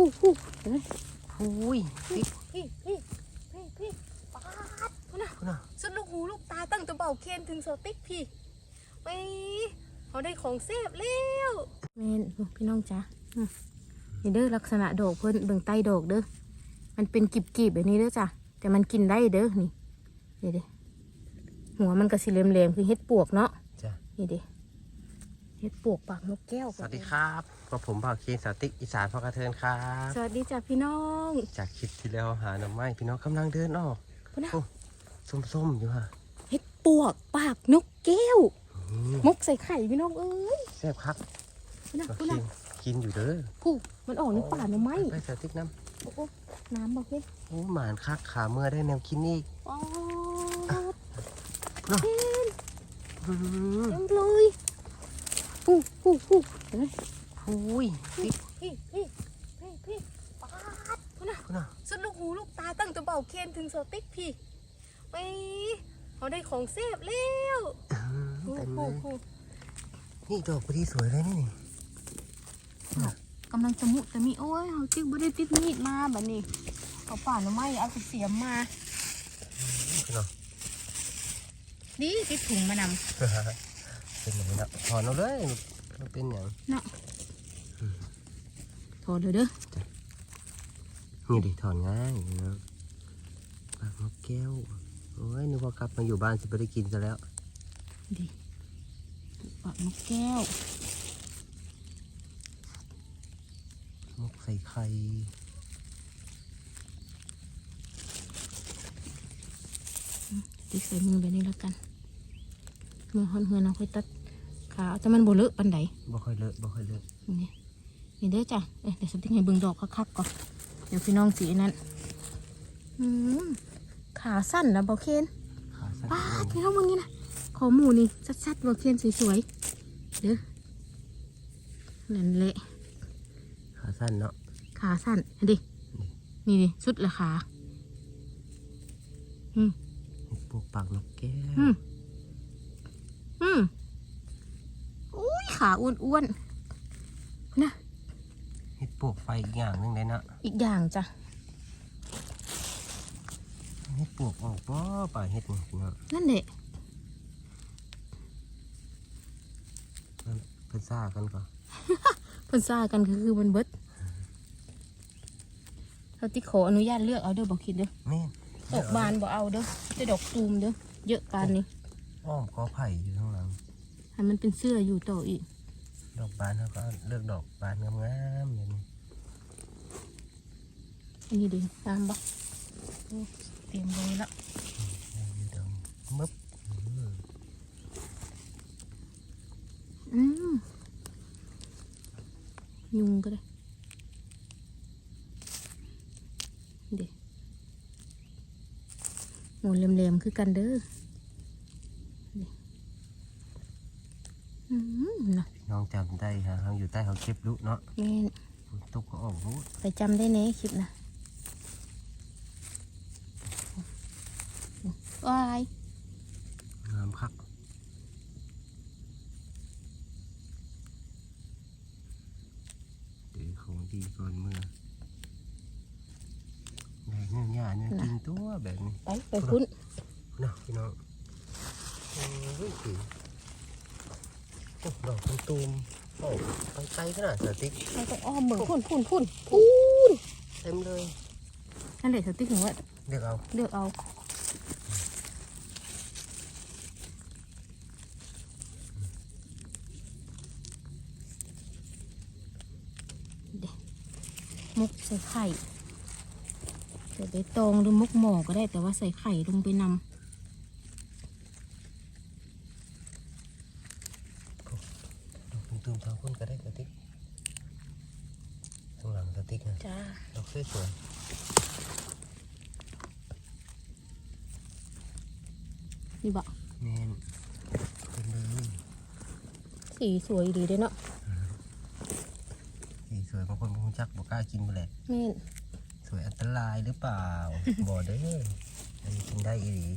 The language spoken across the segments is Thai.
ฮู้ฮู้เห็นไหมอุ้ยติ๊กพี่พี่พี่พี่ปาดพุ่นน่ะคุณน่ะสุดลูกหูลูกตาตั้งแตัวเบาเคนถึงโซติกพี่ไปเขาได้ของเซฟแล้วแม่นพี่น้องจ้ะอืมนี่เด้อลักษณะดอกเพิ่นเบิ่งใต้ดอกเด้อมันเป็นกีบๆแบบนี้เด้อจ้ะแต่มันกินได้เด้อนี่นี่เด้หัวมันก็สิเหลมๆคือเฮ็ดปวกเนาะจ้ะนี่เด้เฮ็ดปวกปากนกแก้ว สวัสดีครับ กับผมบ่าวเคนสาวติ๊กอีสานพอกระเทินครับสวัสดีจ้ะพี่น้องจากคลิปที่แล้วหาหน่อไม้พี่น้องกำลังเดินออกพุ่นน่ะโอ้ส้มๆอยู่ฮะเฮ็ดปวกปากนกแก้ว อืมมกใส่ไข่พี่น้องเอ้ยแซ่บคักพุ่นน่ะบ่พุ่นเคนน่ะกินอยู่เด้อผู้มันออกในป่าหน่อไม้ไปสาวติ๊กน้โอ้โหน้ำบอกเฮ้ยำโอ้หมานคักขาเมื่อได้แนวกินนี่อ๋ออืมเต็มเลยผู้ผู้ผู้เห็นไหม อุ้ยติ๊กพี่พี่พี่พี่ปาดพุ่นน่ะคุณน่ะสุดลูกหูลูกตาตั้งแตัวเบาเคนถึงโซติกพี่ไปเขาได้ของเซฟแล้วอืมผู้เต็มเลผู้ยผู้นี่ดอกพอดีสวยเลยนี่นี่กำลังจะมุจะมีโอ้ยเขาจึกบ่ได้ติดมีดมาแบบนี้เอาป่าหน่อไม้เอาเสียมมาคุณน่ะดีติดถุงมานำเป็นอย่างนี้นะถอนเอาเลยมันเป็นอย่างเนาะ โทษเด้อเด้อนี่ดิถอนง่ายนะปากนกแก้ว โอ้ยนึกว่ากลับมาอยู่บ้านจะไม่ได้กินซะแล้ว ดิปากนกแก้วมกใส่ไข่ติ๊กใส่มือแบบนี้แล้วกันมือหอนเหือนเอาค่อยตัดขาแต่มันบ่เลอะปันใดบ่ค่อยเลอะบ่ค่อยเลอะนี่ นี่เด้อจ้ะเอ้ยเดี๋ยวสติ๊กให้เบิ่งดอกคักๆก่อน เดี๋ยวพี่น้องสีนั้นอืมขาสั้นนะบอเคนขาสั้นป้าดนิดพี่น้องมึงนี่นะขอหมูนี่ชัดๆบอเคนสวยๆเด้อนั่นแหละขาสั้นเนาะขาสั้นอันดินี่ดิสุดละขาอืมเห็ดปลูกปากนกแก้อืวมอืมอุ้ยขาอ้วนๆนะ เห็ดปลูกไฟอีกอย่างหนึงเลยนะอีกอย่างจ้ะเห็ดปลูกออกบ่ป่าเห็ดนี่พี่น้องนั่นแหละมันเพิ่นซ่ากันก่อนเพิ่นซ่ากันก็คือมันเบิดเราติขออนุญาตเลือกเอาเด้อบอกคิดเด้อแม่นดอกบานบ่เอาเด้อแต่ดอกตูมเด้อเยอะปานนี้อ้อมกอไผ่อยู่ข้างหลัง ให้มันเป็นเสื้ออยู่ต่ออีก ดอกบานเขาก็เลือกดอกบานงามๆอย่างนี้อันนี้ดีตามบ่โอ้เตรียมไว้ละอยู่ดอกมึบอืมอืมยุงก็ได้เด็หมูเหลมๆคือกันเด้อนี่อืมนะ น้องจำได้ฮะเขาอยู่ใต้เขาเก็บลุเนาะแม่นฝนตกก็ออกรู้ไปจำได้เน่คลิปนะวายงามคักเดี๋ยวของดีก่อนเมื่อได้เนื้อย่างเนี่ยกินตัวแบบนี้ ไปไปพุ่น เนาะพี่น้องโอ้ยสีโอ้ดอกมัน ตูมโอ้ไปไกลขนาดสติ๊กไปไปอ้อมเบิ่งพุ่นพุ่นพุ่นพุ่นเต็มเลยนั่นแหละสติ๊กหนูว่าเดี๋ยวเอาเลือกเอาเด็มุกใส่ไข่ใส่ใบตองหรือมุกหมอก็ได้แต่ว่าใส่ไข่ลงไปนดอกมันตูมทางคนก็ได้สติ๊กข้างหลังสติ๊กนะำจ้า ดอกสวยนี่บอกๆแน่นเต็มเลยสีสวยดีเด้เนาะสีสวยบางคนคงจักบอกกล้ากินไปแหละแม่นสวยอันตรายหรือเปล่า บ่เด้ออันนี้กินได้อีหลี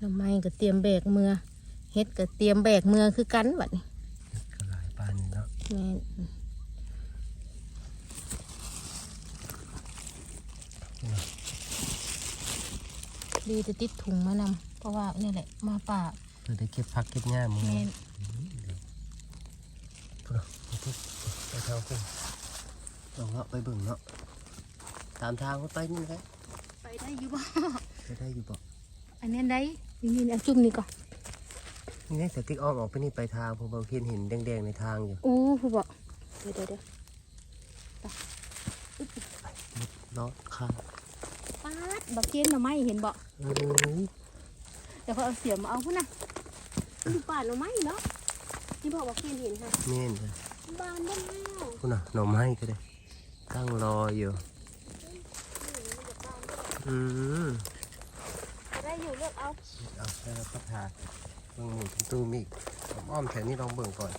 ทำไมก็เตรียมแบกเมือเฮ็ดก็เตรียมแบกเมือคือกันบัดนี้ก็หลายปานนี่เนาะแม่นดีจะติดถุงมานำเพราะว่านี่แหละมาป่าเพื่อได้เก็บผักเก็บหญ้ามึงแม่นพุ่นเนาะไปทุกไปเท่าพุ่นลองเลาะไปเบิ่งเนาะตามทางเขาไปนี่แหละไปได้อยู่บ่ไปได้อยู่บ่อันนี้ได้ นี่นี่เอาจุ่มนี่ก่อนนี่ไงแต่ติ๊กอ้อมออกไปนี่ไปทางผมเบาเห็นเห็นแดงๆในทางอยู่อู้ผู้บอกเดี๋ยวเดี๋ยวเดี๋ยวเลาะข้างปาดบักเกนหน่อไม้เห็นบ่เอ้ยเดี๋ยวเขาเอาเสียมมาเอาพุ่นน่ะอยู่ป่าหน่อไม้เนาะที่บอกบักเกนเห็นค่ะแม่นเลยบานบ้านแล้วพุ่นน่ะหน่อไม้ก็ได้ตั้งรออยู่อืมจะได้ อยู่เลือกเอาเอาไปแล้วก็ทาเบิ่งหมูตุ้มตูมอีกอ้อมๆแถวนี้ลองเบิ่งก่อน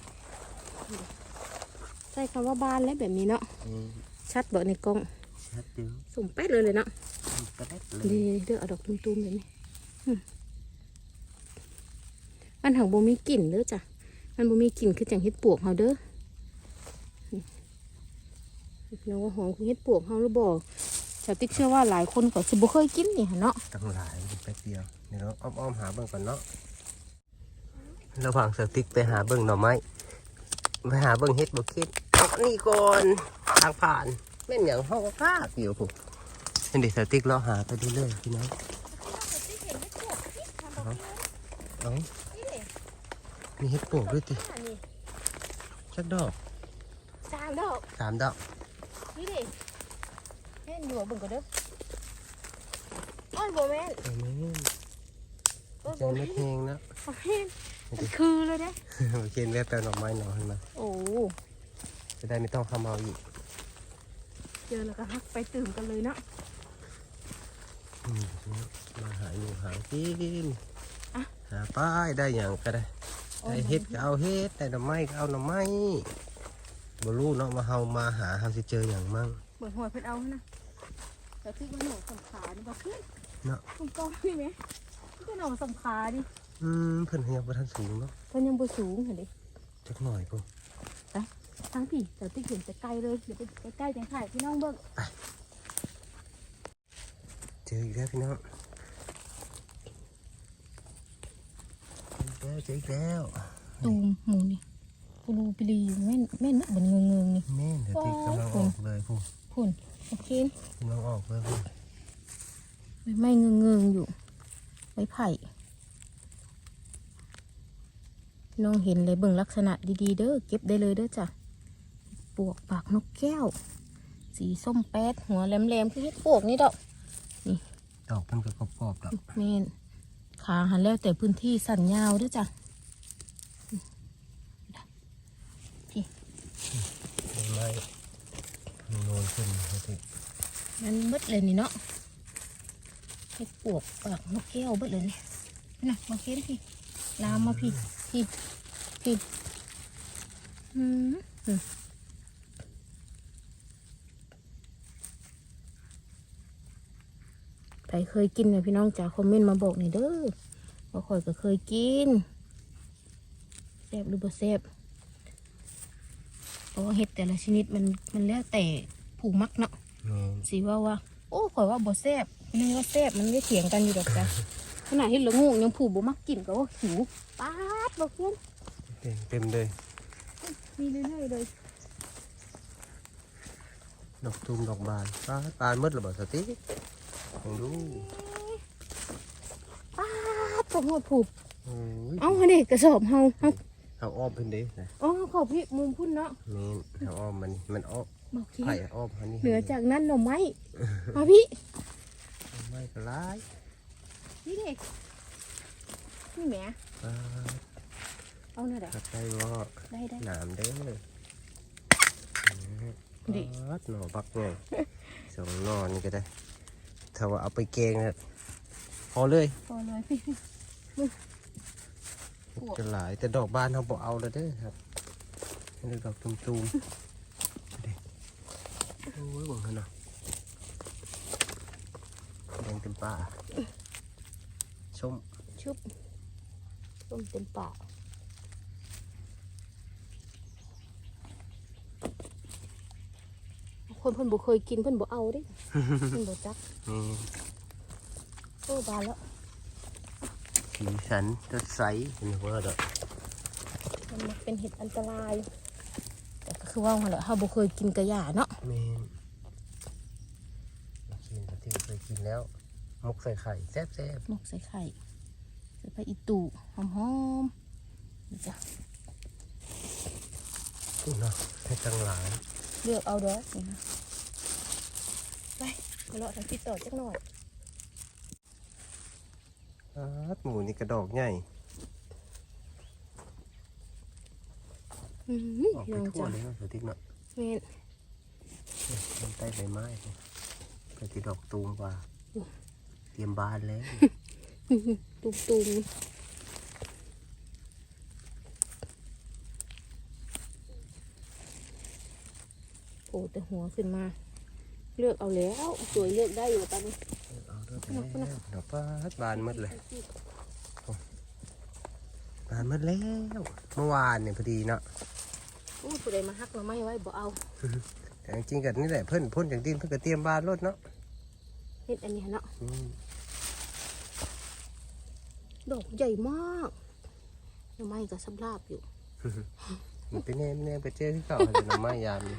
ใส่คำว่าบานแล้วแบบนี้เนาะนี่ชัดบ่ในกล้องชัดดูสุ่มแป๊ดเลยเลยเนาะกระเด็ดเลยดีเลือกเอาดอกตุ้มๆแบบนี้อืมมันหังบ่มีกลิ่นเด้อจ้ะมันบ่มีกลิ่นคือจังเฮ็ดปวกเฮาเด้อนี่น้องว่าหอมคือเฮ็ดปวกเฮาหรือบ่ ชาวติ๊กเชื่อว่าหลายคนก็สิบ่เคยกินนี่หั่นเนาะตั้งหลายแป๊บเดียวเดี๋ยวเราอ้อมๆหาเบิ่งก่อนเนาะระหว่างสติ๊กไปหาเบิ่งหน่อไม้ไปหาเบิ่งเฮ็ดบ่คิดเอาอันนี่ก่อนทางผ่านแม่นอย่างห้องภาคอยู่ผมนี่ดิสติ๊กเราหาไปเรื่อยๆพี่น้องเอามีเฮ็ดปลวกด้วยติชักดอกจางดอกสามดอกนี่ดิแม่ นอยู่เบิ่งก็เด้ออ้อยบ่แม่นเอาแม่นเออใจบ่ไม่แม่นเพลงนะบ่แม่นมันคือเลยเด้โอเคแวะแปลหน่อไม้หน่อยมาโอ้จะได้ไม่ต้องทำเอาอีกเจอแล้วก็ฮักไปตื่มกันเลยเนาะอืมมาหาอยู่หากินอะหาป้ายได้อย่างก็ได้ได้เฮ็ดก็เอาเฮ็ดได้หน่อไม้ก็เอาหน่อไม้บ่รู้เนาะมาเฮามาหาเฮาสิเจออย่างมั่งเบิ่งหอยเพิ่นเอานะ แต่ที่ว่าหนูสำขานี่บ่คือเนาะคุณกองนี่ไหมที่เป็นหนูสำขาดิอืมเพิ่นยังบ่ทันสูงเนาะเพิ่นยังบ่สูงเห็นดิจักหน่อยพุ่นทั้งพี่แต่ติ๊กเห็นแต่ไกลเลยเดี๋ยวไปใกล้ๆจังถ่ายพี่น้องเบิ่งเจออีกแล้วพี่น้องเจออีกแล้วเจออีกแล้วตูมหมูนี่ปูรูปลีแม่นแม่นนักบันเงงๆนี่แม่นเดี๋ยวติ๊กกำลังออกเลยพุ่น พุ่นโอเคกำลังออกเลยพุ่นไม่เงงงๆอยู่ไม้ไผ่น้องเห็นเลยเบิ่งลักษณะดีๆ เด้อเก็บได้เลยเด้อจ้ะปวกปากนกแก้ว สีส้มแป๊ดหัวแหลมๆคือเฮ็ดปวกนี่ดอกดอกมันก็กรอบๆดอกแม่นขาหันแล้วแต่พื้นที่สั่นยาวเด้วยจ้ะหน่อไม้ มันโนนขึ้นเดี๋ยวติ๊กมันเบิดเลยนี่เนาะเฮ็ดปวกปากนกแก้วเบิดเลยนี่น่ะมาเค้นพี่ลามมาพี่พี่พี่อืมอืมใครเคยกินเนี่ยพี่น้องจ๋าคอมเมนต์มาบอกหน่อยเด้อว่าข่อยก็เคยกินแซ่บหรือบ่แซ่บ ราะว่าเห็ดแต่ละชนิดมันมันแล้วแต่ผู้มักเนาะแม่นสิว่าว่า โอ้ข่อยว่าบ่แซ่บนึกว่าแซ่บมันไม่เถียงกันอยู่ดอกจ้ะขนาดที่เหลืองูยังผูบ่มักกินก็ว่าหิวป๊าดบอกเพื่อนเต็มเต็มเลยมีเรื่อยๆเลยดอกตูมดอกบานปลาปลามืดหรือเปล่าสติลองดูป๊าดตกหมดผูโอ้ยเอ้าอันนี้กระสอบเฮาเฮา เอาอ้อมเป็นเด้นะอ๋อขอพี่มุมพุ่นเนาะนี่เอาอ้อมมันมันอ้อมบอกคิไผ่อ้อมอันนี้เหนือจากนั้นหน่อไม้มาพี่ไม่ก็ร้ายนี่เด็กนี่แหมปลาเอาหน่อยเด้อตัดได้ว่าได้ได้หนามเด้อดิปลาหน่อบักไงสองหน่อนี่ก็ได้ถ้าว่าเอาไปแกงนะพอเลยพอเลยพี่ จะหลายแต่ดอกบานเขาบอกเอาเลยเด้อครับนี่ดอกตุ่มๆดิโอ้ยบังคันนะแดงเต็มป่าส้มชชุบต้มเต็มปากคนเพิ่นบ่เคยกินเพิ่นบ่เอาเด้เพิ่นบ่จักนี่โอ้บานแล้ว สีสันสดใสเห็นว่าดอกมันเป็นเห็ดอันตราย แต่ก็คือว่าหั่นแหละเฮาบ่เคยกินกระหย่าเนาะเมนกินปกติเคยกินแล้วมุกใส่ไข่แซ่บแซ่บหมกใส่ไข่ใส่ไปอีตู่หอมๆนี่จ้ะๆนี่เนาะให้ตั้งหลายเลือกเอาเด้อนี่นะไปไปเลาะทางที่ต่อจักหน่อยอาด หมูนี่กระดอกใหญ่อือออกพี่ไปน้องทั่วจ้ะเลยเนาะสติ๊กเนาะแม่นเนี่ยมันใต้ใบไม้เนี่ยไปที่ดอกตูมกว่า เตรียมบานแล้วตุ่มๆโอ้แต่หัวขึ้นมา เลือกเอาแล้ว สวยเลือกได้อยู่ตอนนี้เอาเดอไปแล้วเดี๋ยวป้าบานมดเลยบานมดแล้ว เมื่อวานเนี่ยพอดีเนาะโอ้ผู้ใดมาฮักเราไม่ไว้บ่เอาแต่จริงๆกับนี่แหละเพิ่นพ่นจากดินเพิ่นก็เตรียมบานรถเนาะเฮ็ดอันนี้เนาะดอกใหญ่มากหน่อไม้ก็สำราบอยู่มันไปแน่ไม่แน่ไปเจอที่เก่าเลยน้ำไม้ยามี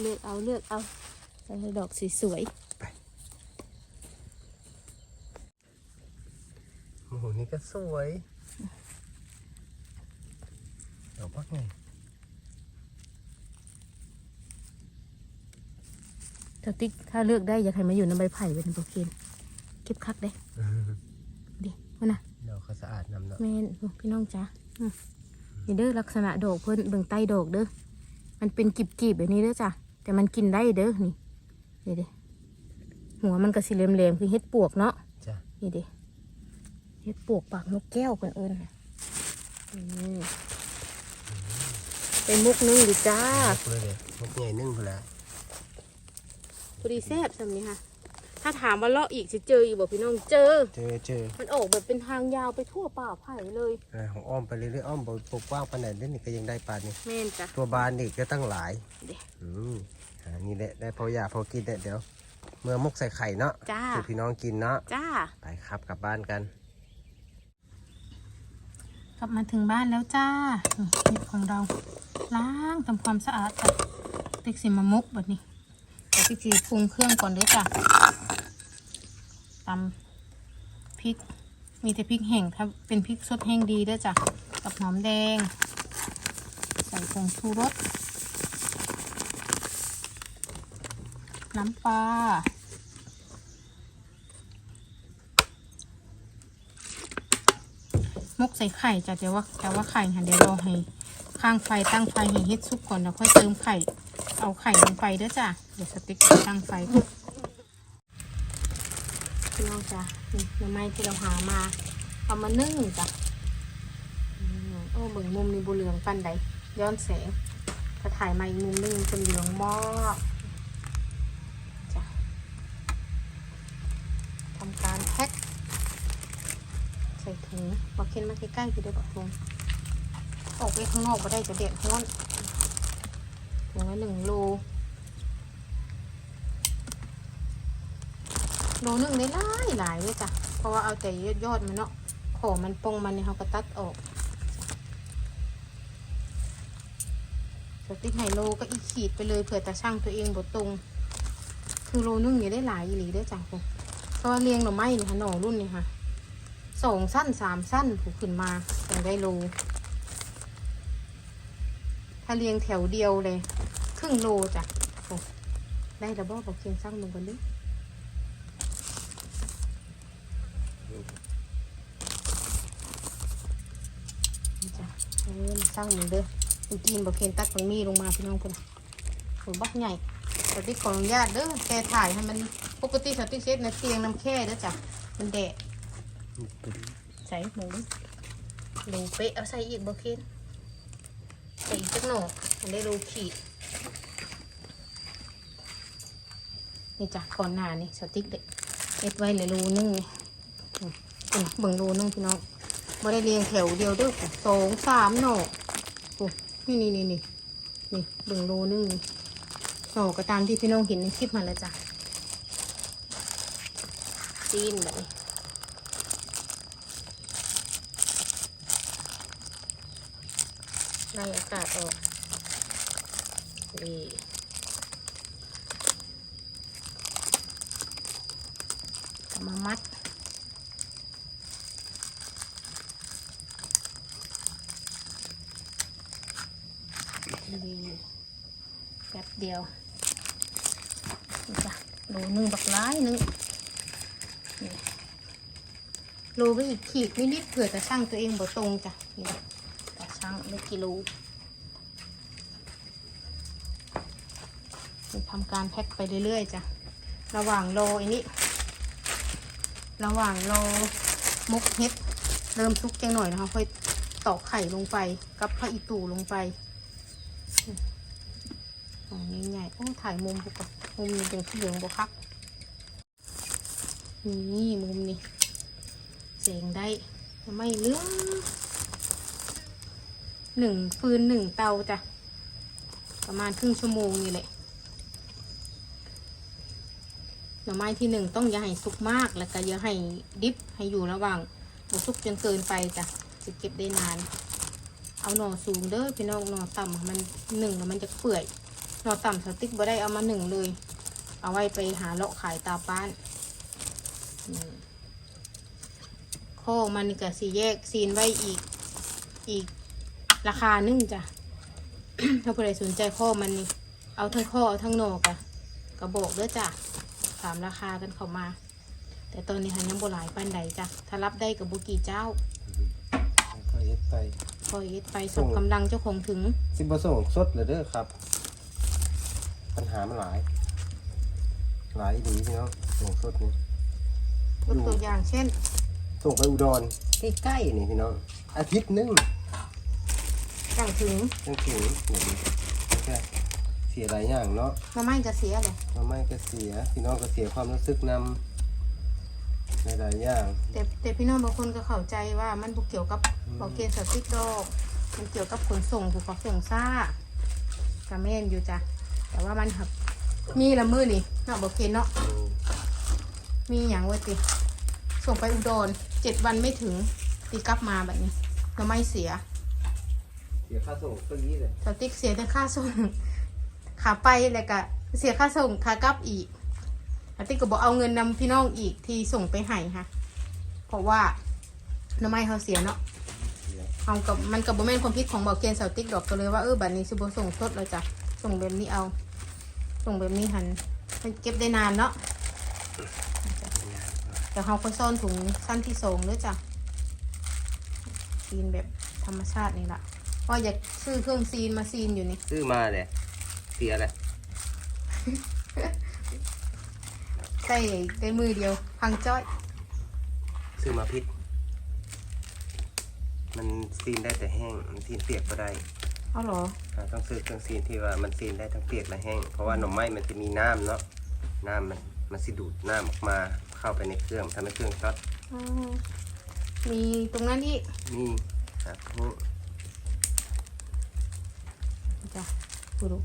เลือกเอาเลือกเอาใส่ดอกสวยโโหนี่ก็สวยดอกพักไงๆถ้าติ๊กถ้าเลือกได้อยากให้มาอยู่ในใบไผ่เป็นโปรเคนเก็บคักได้ดิมานะดอกเขาสะอาดนำเนาะแม่นโอ้พี่น้องจ้านี่เด้อลักษณะดอกเพิ่นเบิ่งใต้ดอกเด้อมันเป็นกีบๆแบบนี้เด้อจ้ะแต่มันกินได้เด้อนี่นี่เด้หัวมันก็สิเหลมๆคือเฮ็ดปวกเนาะจ้ะนี่เด้เฮ็ดปวกปากนกแก้วเพิ่นเอิ้นน่ะอืมเป็นมุกนึงดิจ้ามุกเลยเลยมุกใหญ่นึ่งพอแล้วพอดีแซ่บสำนี้ค่ะ ถ้าถามว่าเลาะอีกจะเจออีกบอกพี่น้องเจอ เจอเจอ มันออกแบบเป็นทางยาวไปทั่วป่าไผ่เลยอะไรของอ้อมไปเรื่อยๆอ้อมบปกว้างปานไหนเด่นนี่ก็ยังได้ปานนี่แม่นจ้ะตัวบานนี่ก็ตั้งหลายเด้อืมอ่านี่แหละได้พออยากพอกินเนี่ยเดี๋ยว เมื่อมุกใส่ไข่เนาะจ้าสู่พี่น้องกินเนาะจ้าไปครับกลับบ้านกัน กลับมาถึงบ้านแล้วจ้าเห็ดของเราล้างทำความสะอาดจ้ะติ๊กสิมามุกแบบนี้แต่ติ๊กสิปรุงเครื่องก่อนด้อจ้ะตำพริกมีแต่พริกแห้งถ้าเป็นพริกสดแห้งดีด้อจ้ะกับหอมแดง ใส่ผงชูรสน้ำปลา มกใส่ไข่จ้ะแต่ว่าแต่ว่าไข่ค่ะเดี๋ยวเรอให้ข้างไฟตั้งไฟให้เฮ็ดซุปก่อนแล้วค่อยเติมไข่ เอาไข่ลงไปเด้อจ้ะเดี๋ยวสติ๊กตั้งไฟก่อนพี่น้องจ้ะนี่หน่อไม้ที่เราหามา เอามานึ่งจ้ะอืมโอ้เบิ่งมุมนี้บุเหลืองปันใดย้อนแสงถ้าถ่ายมาอีกมุมนึงเป็นเหลืองมาก ส่ถุงมาเค้นมาใกล้ๆพี่ได้บอกถุงออกไปข้างนอกมาได้จะเด็ดร้อนถุงละหนึ่งโลโลหนึ่งได้หลายหลายเลยจ้ะเพราะว่าเอาแต่ยอดมันเนาะขอมันปงมันเนี่ยเขาก็ตัดออกสติ๊กไฮโลก็อีกขีดไปเลยเผื่อตาช่างตัวเองบดตรง คือโลนึงเนี่ยได้หลายอีหลีได้จ้ะพวกเพราะว่าเลี้ยงหน่อไม้เนี่ยค่ะหน่อรุ่นเนี่ยค่ะ สองสั้นสามสั้นผูกขึ้นมาอย่างได้โล ถ้าเรียงแถวเดียวเลย ครึ่งโลจ้ะโอ้ได้ระบอบอกเคียงสร้างลงกันดิจ้ะเออสร้างหนึ่งเด้อเมื่อกี้บอกเคียงตัดฝังมีลงมาพี่น้องคนโอ้บักใหญ่สติกขออนุญาตเด้อแกถ่ายให้มันปกติสติ๊กเซตในเตียงน้ำแค่เด้อจ้ะมันแดด ใส่หมูดูเป๊ะเอาใส่อีกบ่เคนใส่อีกจักหน่อมันได้รูขีดนี่จ้ะก่อนหน้านี่สติ๊กเด็กเอ็ดไว้เลยรูนึงนี่เบิ่งโลนึงพี่น้องบ่ได้เรียงแถวเดียวเด้อสองสามหน่อโอ้นี่นี่นี่นี่นี่เบิ่งโลนึงนี่หน่อก็ตามที่พี่น้องเห็นในคลิปมาแล้วจ้ะจีนแบบนี้ ไล่อากาศออกนี่เอามามัดนี่แป๊บเดียวจ้ะโลหนึ่งบักร้ายหนึงโลไปอีกขีดนิดๆเผื่อจะช่างตัวเองบ่ตรงจ้ะนี่ แต่ช่งกิโลนี่ทำการแพ็คไปเรื่อยๆจ้ะ ระหว่างโลอันนี้ ระหว่างโลมุกเฮ็ด เริ่มซุกจังหน่อยนะคะ ค่อยตอกไข่ลงไป กับพระอีตูลงไปอ๋อนี่ใหญ่โอ้ถ่ายมุมบุกมุมนี้เป็นที่เหลืองบวคักนี่มุมนี้เสียงได้ไม่เลือ หนึ่งฟืนหนึ่งเตาจ้ะ ประมาณครึ่งชั่วโมงนี่แหละหน่อไม้ที่หนึ่งต้องอย่าให้สุกมากแล้วก็อย่าให้ดิบให้อยู่ระหว่างบสุกจนเกินไปจ้ะจะเก็บได้นาน เอาหน่อสูงเด้อพี่น้องหน่อต่ำมันหนึ่งแล้วมันจะเปื่อยหน่อต่ำสติ๊กบ่ได้เอามาหนึ่งเลย เอาไว้ไปหาเลาะขายตามบ้านข้อมันก็สีแยกซีนไว้อีกอีก ราคาหนึงจ้ะ ถ้าผู้ใดสนใจข้อมันนี่ เอาทั้งข้อเอาทั้งหนอกะกระบอกเด้อจ้ะถามราคากันเข้ามา แต่ตอนนี้หันยังบ่หลายปานใดจ้ะ ถ้ารับได้กับบุกี่เจ้าก็เฮ็ดไปคอยเอ็ดไปส่งกำลังเจ้าของถึงสิบ่ส่งสดเลยเด้อครับ ปัญหามันหลาย หลายดีพี่น้องส่งสดนี่ยกตัวอย่างเช่น ส่งไปอุดรใกล้ๆนี่พี่น้องอาทิตย์หนึง จังถึงจังถึงนี่ดิมันก็เสียหลายอย่างเนาะมาไม่กระเสียเลยทำไมก็เสีย พี่น้องก็เสียความรู้สึกนำหลายๆอย่าง แต่แต่พี่น้องบางคนก็เข้าใจว่ามันบุเกี่ยวกับอืม บอกเกณฑ์สติ๊กดอกมันเกี่ยวกับขนส่งผูกขนส่งซ่ากระเมนอยู่จ้ะแต่ว่ามันหับมีละมือนี่เนาะบอกเกณฑ์เนาะอืมมีอย่างไว้ติ ส่งไปอุดรเจ็ดวันไม่ถึงตีกลับมาแบบนี้ก็ไม่เสีย เสียค่าส่งก็ยี่เลยสติ๊กเสียแต่ค่าส่งขาไปแล้วก็เสียค่าส่งขากลับอีกสติ๊กก็บอกเอาเงินนำพี่น้องอีกที่ส่งไปให้ค่ะเพราะว่าน้ำไม้เขาเสียเนาะเอากับมันกับโบแมนความคิดของบอกเกณฑ์สาวติ๊กดอกก็เลยว่าเออบัดนี้สิบส่งสดเลยจ้ะส่งแบบนี้เอา ส่งแบบนี้หันมันเก็บได้นานเนาะแต่เขาก็ซ่อนถุงสั้นที่สองด้วยจ้ะซีนแบบธรรมชาตินี่แหละ ว่าอยากซื้อเครื่องซีนมาซีนอยู่นี่ซื้อมาเลยเสียแหละใส่ได้มือเดียว พังจ้อย ซื้อมาพิษ มันซีนได้แต่แห้ง มันซีนเปียกก็ได้เอาเหรออ่าต้องซื้อเครื่องซีนที่ว่ามันซีนได้ทั้งเปียกและแห้ง เพราะว่าหน่อไม้มันจะมีน้ำเนาะ น้ำมันมันสิดูดน้ำออกมาเข้าไปในเครื่องทำให้เครื่องช็อต อ๋อมีตรงนั้นอีกนี่ครับพวก จ้ะดูดู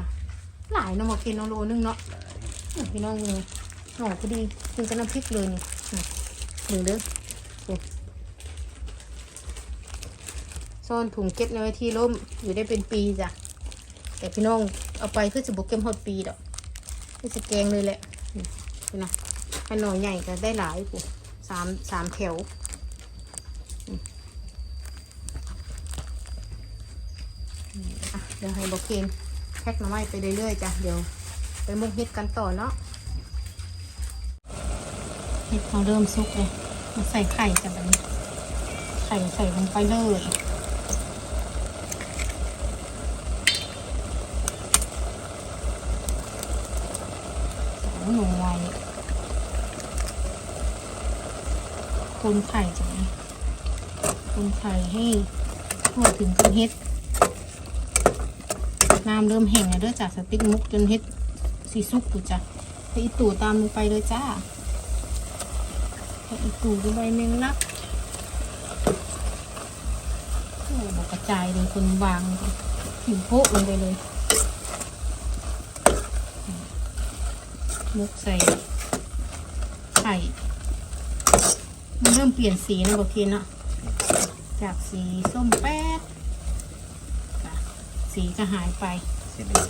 นะหลายเนาะหมอกินเอาโลนึงเนาะพี่น้องเลยหน่อพอดีกินกับน้ำพริกเลยนี่หนึ่งเด้อโอ้ซ่อนถุงเก็บในไว้ที่ร่มอยู่ได้เป็นปีจ้ะแต่พี่น้องเอาไปคือจะบุกเก็มหดปีดอกคือจะแกงเลยแหละนี่นี่นะขนมใหญ่ก็ได้หลายปุ๊สามสามแถวอืมนี่อะเดี๋ยวให้บอกเคนแพ็คหน่อไม้ไปเรื่อยๆจ้ะเดี๋ยวไปมุกเห็ดกันต่อเนาะเห็ดเขาเริ่มสุกเลยมาใส่ไข่กันแบบนี้ไข่ใส่ลงไปเลยสองหนูไว้คนไข่จ้ะคนไข่ให้ทั่วถึงกันเฮ็ด น้ำเริ่มแห้งแล้วเด้อจากสติ๊กมุกจนเฮ็ดสีสุกกูจ้ะให้อีตู่ตามลงไปเลยจ้าเอาอีกตูไปใบแมงลักโอ้บอกกระจายเลยคนวางหิวโพะลงไปเลยมุกใส่ไข่มันเริ่มเปลี่ยนสีนะบอกเคนเนาะจากสีส้มแป๊ะ สีก็หายไปสิเดี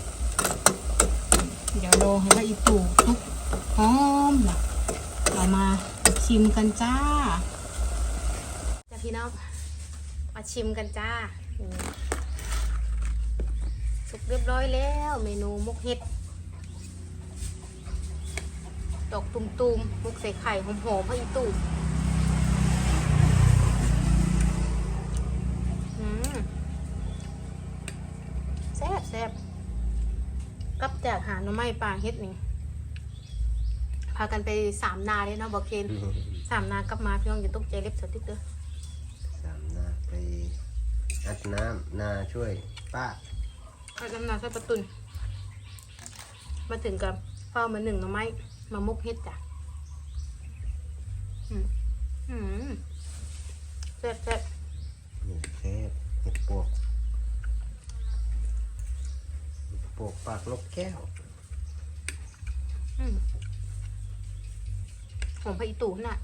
เดี๋ยวรอให้ว่าอีตู่ทุกหอมนะเรามาชิมกันจ้าจ้าพี่น้องมาชิมกันจ้าอืมสุกเรียบร้อยแล้ว เมนูมกเห็ดดอกตุ่มๆมุกใส่ไข่หอมๆพระอีตู่อืมแซ่บแซ่บกลับจาก หาหน่อไม้ป่าเฮ็ดนี่พากันไปสามนาเลยเนาะบอกเคนสามนากลับมาพี่น้องอย่าตกใจเล็บสติ๊กเด้อสามนาไปอัดน้ำนาช่วยป้าเอาน้ำนาใส่ประตุนมาถึงกับเฝ้ามาหนึ่งหน่อไม้มามุกเฮ็ดจ้ะอืมอืมแซ่บแซ่บนี่เทพเห็ดปวกเห็ดปวกปากนกแก้ว หอมของพะอีตูน่ะ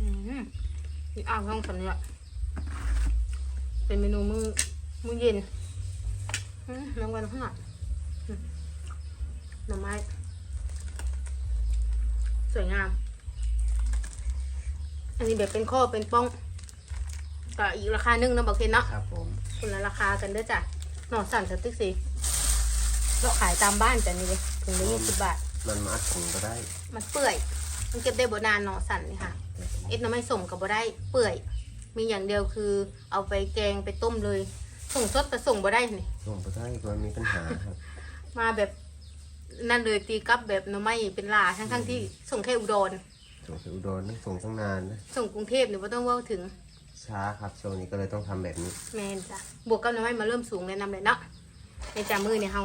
อืมมีอ่างท้องสันเนี่ยเป็นเมนูมือมื้อเย็นอืมแมงวันข้างหลังหน่อไม้ สวยงาม อันนี้แบบเป็นข้อเป็นป้อง ก็อีกราคาหนึงนะบอกเคนเนาะครับผมคนละราคากันเด้อจ้ะหน่อสั่นสติ๊กสิเราขายตามบ้านจ้ะนี่เลยถุงละยี่สิบบาท มันมาอัดถุงก็ได้ มันเปื่อย มันเก็บได้บ่นานหน่อสั่นนี่ค่ะ เอ็ดน้ำไม่ส่งกับบ่ได้เปื่อย มีอย่างเดียวคือเอาไปแกงไปต้มเลย ส่งสดแต่ส่งบ่ได้นี่ส่งไปได้มันมีปัญหาครับ มาแบบนั่นเลยตีกลับแบบหน้ำไม่เป็นลาทั้งทั้งๆที่ส่งแค่อุดร ส่งไปอุดรต้องส่งตั้งนานนะส่งกรุงเทพเนี่ยว่าต้องเว่าถึง ช้าครับช่วงนี้ก็เลยต้องทำแบบนี้ แมนจ้ะบวกกับหน้ำไม้มาเริ่มสูงเลยนำเลยเนาะในจ่ามือเนี่ยเฮา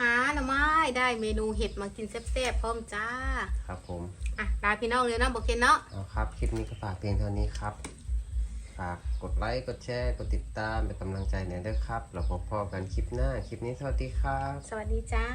หาหน้ำไม้ได้เมนูเห็ดมากินแซ่บๆพร้อมจ้าครับผมอะลาพี่น้องเลยเนาะบอกเคนเนาะเอาครับ คลิปนี้ก็ฝากเพียงเท่านี้ครับ ฝากกดไลค์ กดแชร์ กดติดตามเป็นกำลังใจหน่อยด้วยครับเราพบพอกันคลิปหน้า คลิปนี้สวัสดีครับ สวัสดีจ้า